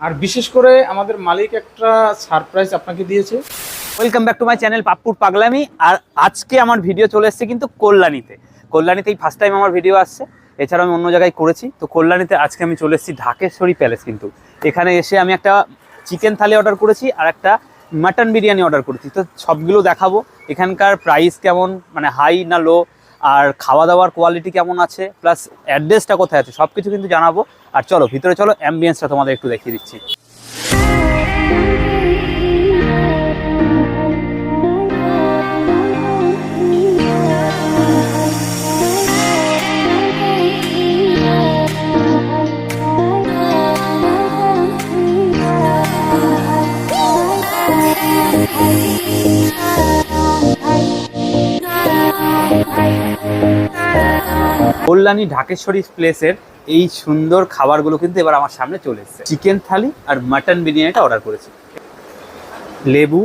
আর বিশেষ করে আমাদের মালিক একটা সারপ্রাইজ আপনাকে দিয়েছে। Welcome back to my channel পাপ্পুর পাগলামি আর আজকে আমার ভিডিও চলে এসেছে কিন্তু কল্যাণীতে। কল্যাণীতেই ফার্স্ট টাইম আমার ভিডিও আসছে। এছাড়া আমি অন্য জায়গায় করেছি। তো কল্যাণীতে আজকে আমি চলে এসেছি ঢাকেশ্বরী প্যালেস কিন্তু। এখানে এসে আমি একটা চিকেন থালি অর্ডার করেছি আর একটা মাটন বিরিয়ানি অর্ডার করেছি। তো সবগুলো দেখাবো। এখানকার প্রাইস কেমন? মানে হাই না লো আর খাওয়া দাওয়ার কোয়ালিটি কেমন আছে? প্লাস অ্যাড্রেসটা কোথায় আছে? সব কিছু কিন্তু জানাব। আর চলো, ভিতরে চলো অ্যাম্বিয়েন্সটা তোমাদের একটু দেখিয়ে দিচ্ছি। কল্যাণী ঢাকেশ্বরী প্লেসের এই সুন্দর খাবারগুলো কিন্তু এবার আমার সামনে চলে এসেছে। চিকেন থালি আর মাটন বিরিয়ানিটা অর্ডার করেছি। লেবু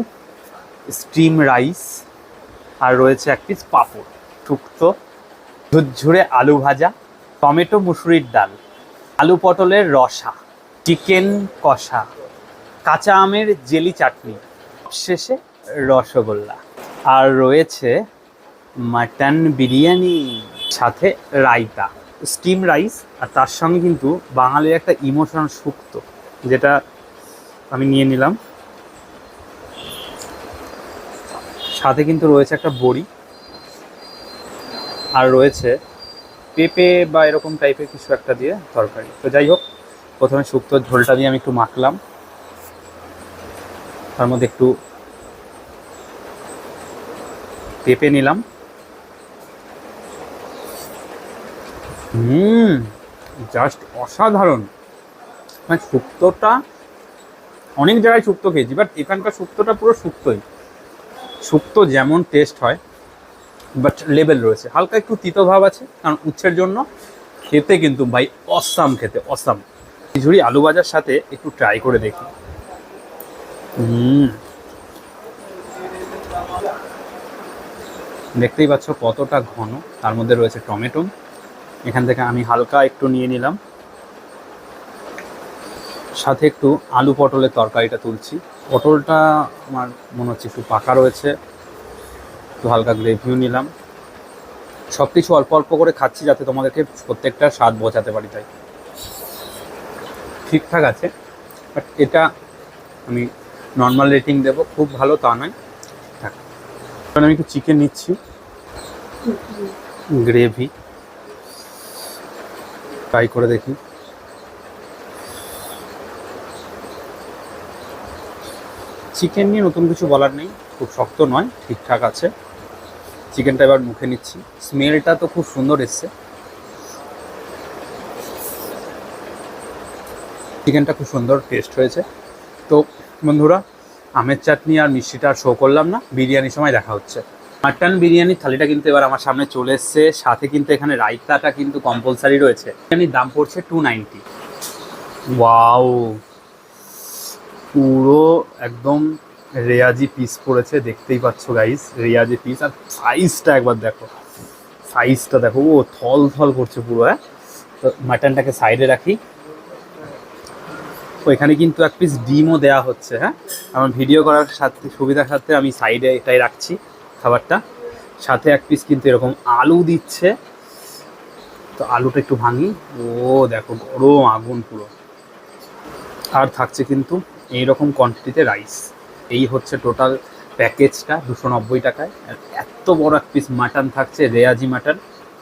স্টিম রাইস আর রয়েছে এক পিস পাঁপড় শুক্তো ঝুরঝুরে আলু ভাজা, টমেটো মুসুরির ডাল, আলু পটলের রসা, চিকেন কষা, কাঁচা আমের জেলি চাটনি, শেষে রসগোল্লা। আর রয়েছে মাটন বিরিয়ানি। সাথে রায়তা স্টিম রাইস আর তার সঙ্গে কিন্তু বাঙালির একটা ইমোশনাল শুক্তো যেটা আমি নিয়ে নিলাম। সাথে কিন্তু রয়েছে একটা বড়ি, আর রয়েছে পেঁপে বা এরকম টাইপের কিছু একটা দিয়ে তরকারি। তো যাই হোক, প্রথমে শুক্তোর ঝোলটা দিয়ে আমি একটু মাখলাম। তার মধ্যে একটু পেঁপে নিলাম। হুম জাস্ট অসাধারণ। মানে শুক্তোটা, অনেক জায়গায় শুক্তো খেয়েছি বাট এখানকার শুক্তোটা পুরো শুক্তোই। শুক্তো যেমন টেস্ট হয় বাট লেভেল রয়েছে। হালকা একটু তিতো ভাব আছে, কারণ উচ্ছের জন্য খেতে কিন্তু ভাই অসাম খেতে, অসাম। খিচুড়ি আলু ভাজার সাথে একটু ট্রাই করে দেখি। হুম। দেখতেই পাচ্ছ কতটা ঘন। তার মধ্যে রয়েছে টমেটো। এখান থেকে আমি হালকা একটু নিয়ে নিলাম। সাথে একটু আলু পটলের তরকারিটা তুলছি। পটলটা আমার মনে হচ্ছে একটু পাকা রয়েছে। একটু হালকা গ্রেভিও নিলাম। সব কিছু অল্প অল্প করে খাচ্ছি যাতে তোমাদেরকে প্রত্যেকটা স্বাদ বোঝাতে পারি তাই। ঠিকঠাক আছে। বাট এটা আমি নর্মাল রেটিং দেবো। খুব ভালো তা নয়। ঠিকঠাক আমি একটু চিকেন নিচ্ছি। গ্রেভি ট্রাই করে দেখি। চিকেন নিয়ে নতুন কিছু বলার নেই, খুব শক্ত নয়, ঠিকঠাক আছে। চিকেনটা এবার মুখে নিচ্ছি। স্মেলটা তো খুব সুন্দর এসছে। চিকেনটা খুব সুন্দর টেস্ট হয়েছে। তো বন্ধুরা, আমের চাটনি আর মিষ্টিটা আর শো করলাম না, বিরিয়ানির সময় দেখা হচ্ছে। মাটন বিরিয়ানির থালিটা কিন্তু এবার আমার সামনে চলে এসছে। সাথে কিন্তু এখানে রায়তাটা কিন্তু কম্পালসারি রয়েছে। বিরিয়ানির দাম পড়ছে টু নাইনটি ওয়াও! পুরো একদম রেয়াজি পিস পড়েছে, দেখতেই পাচ্ছ গাইস রেয়াজি পিস আর সাইজটা একবার দেখো। সাইজটা দেখো, ও থল থল করছে পুরো হ্যাঁ? তো মাটনটাকে সাইডে রাখি। ওইখানে কিন্তু এক পিস ডিমও দেওয়া হচ্ছে হ্যাঁ? আমার ভিডিও করার সাথে, সুবিধার সাথে আমি সাইডে এটাই রাখছি। খাবারটা। সাথে এক পিস কিন্তু এরকম আলু দিচ্ছে। তো আলুটা একটু ভাঙি। ও, দেখো, গরম আগুন পুরো। আর থাকছে কিন্তু এই রকম কোয়ান্টিটিতে রাইস এই হচ্ছে টোটাল প্যাকেজটা দুশো নব্বই টাকায়। এত বড় এক পিস মাটন থাকছে, রেয়াজি মাটন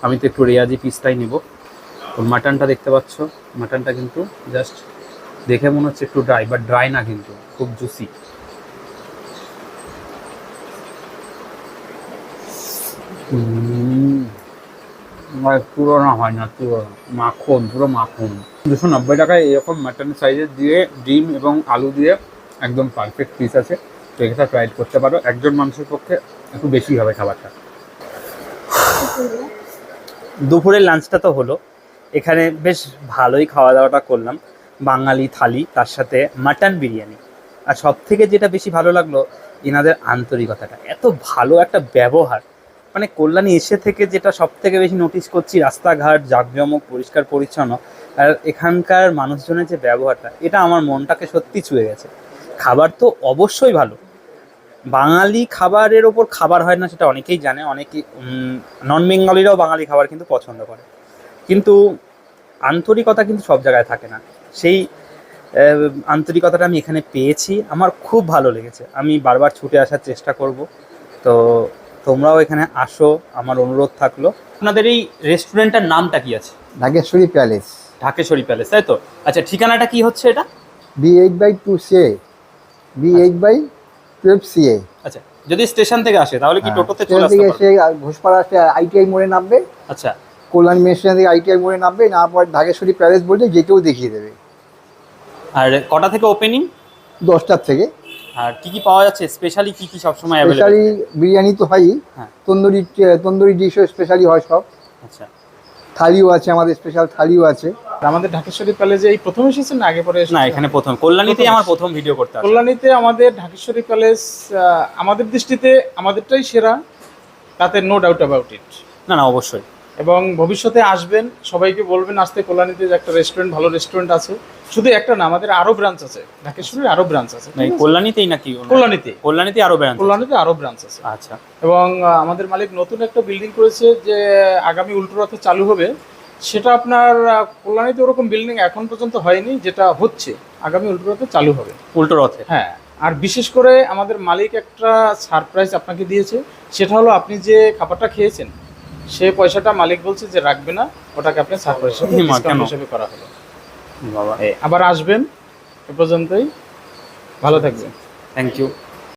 আমি তো একটু রেয়াজি পিসটাই নেব। তো মাটনটা দেখতে পাচ্ছ। মাটনটা কিন্তু জাস্ট দেখে মনে হচ্ছে একটু ড্রাই বাট ড্রাই না কিন্তু, খুব জুসি পুরোনো হয় না, পুরো মাখন পুরো মাখন। দুশো নব্বই টাকায় এরকম মাটন সাইজের দিয়ে ডিম এবং আলু দিয়ে একদম পারফেক্ট পিস আছে। তো এটা ট্রাই করতে পারো। একজন মানুষের পক্ষে একটু বেশি হবে খাবারটা। দুপুরের লাঞ্চটা তো হলো। এখানে বেশ ভালোই খাওয়া দাওয়াটা করলাম। বাঙালি থালি, তার সাথে মাটন বিরিয়ানি। আর সব থেকে যেটা বেশি ভালো লাগল, এনাদের আন্তরিকতাটা। এত ভালো একটা ব্যবহার। মানে কল্যাণী এসে থেকে যেটা সব থেকে বেশি নোটিস করছি, রাস্তাঘাট, জাঁকজমক, পরিষ্কার, পরিচ্ছন্ন, আর এখানকার মানুষজনের যে ব্যবহারটা, এটা আমার মনটাকে সত্যি ছুঁয়ে গেছে। খাবার তো অবশ্যই ভালো। বাঙালি খাবারের ওপর খাবার হয় না সেটা অনেকেই জানে অনেকেই নন বেঙ্গলিরাও বাঙালি খাবার কিন্তু পছন্দ করে। কিন্তু আন্তরিকতা কিন্তু সব জায়গায় থাকে না। সেই আন্তরিকতাটা আমি এখানে পেয়েছি। আমার খুব ভালো লেগেছে। আমি বারবার ছুটে আসার চেষ্টা করব। তো তোমরাও এখানে আসো আমার অনুরোধ থাকল। আপনাদের এই রেস্টুরেন্টটার নামটা কি আছে? নাগেশ্বরী প্যালেস। ঢাকেশ্বরী প্যালেস তাই তো? আচ্ছা ঠিকানাটা কি হচ্ছে এটা? B eight by two CA B eight by twelve C A. আচ্ছা যদি স্টেশন থেকে আসে তাহলে কি টোটোতে চলে আসতে পারবে? এসে ঘোষপাড়া আইটিআই মোড়ে নামবে। আচ্ছা। কল্যাণ স্টেশন থেকে আইটিআই মোড়ে নামবে না পর ঢাকেশ্বরী প্যালেস বলতে যেকেও দেখিয়ে দেবে। আর কটা থেকে ওপেনিং দশটার থেকে। আর কি কি পাওয়া যাচ্ছে? স্পেশালি কি কি সবসময় অ্যাভেলেবল স্পেশালি বিরিয়ানি তো হয়ই। হ্যাঁ। তন্দুরি তন্দুরি ডিশও স্পেশালি হয় সব। আচ্ছা। থালিও আছে আমাদের স্পেশাল থালিও আছে। আমাদের ঢাকেশ্বরী কলেজে এই প্রথম এসেছেন না আগে পরে না এখানে প্রথম। কল্যাণীতেই আমার প্রথম ভিডিও করতে কল্যাণীতে আমাদের ঢাকেশ্বরী কলেজ আমাদের দৃষ্টিতে আমাদেরটাই সেরা। তাতে নো ডাউট অ্যাবাউট ইট না না অবশ্যই। এবং ভবিষ্যতে আসবেন সবাইকে বলবেন আসতে কল্যাণীতে যে একটা রেস্টুরেন্ট ভালো রেস্টুরেন্ট আছে। শুধু একটা না আমাদের আরও ব্রাঞ্চ আছে। ঢাকেশ্বরীর আরও ব্রাঞ্চ আছে। কল্যাণীতেই নাকি কল্যাণীতে। কল্যাণীতে আরও ব্রাঞ্চ কল্যাণীতে আরও ব্রাঞ্চ আছে। আচ্ছা। এবং আমাদের মালিক নতুন একটা বিল্ডিং করেছে যে আগামী উল্টো রথে চালু হবে। সেটা আপনার কল্যাণীতে ওরকম বিল্ডিং এখন পর্যন্ত হয়নি যেটা হচ্ছে। আগামী উল্টো রথে চালু হবে। উল্টো রথে? হ্যাঁ। আর বিশেষ করে আমাদের মালিক একটা সারপ্রাইজ আপনাকে দিয়েছে। সেটা হলো আপনি যে খাবারটা খেয়েছেন সে পয়সাটা মালিক বলছে যে রাখবে না ওটাকে আপনি সারপ্রাইজ হিমা, হিসেবে করা হলো। বাবা। আবার আসবেন এ পর্যন্তই। ভালো থাকবেন। Thank you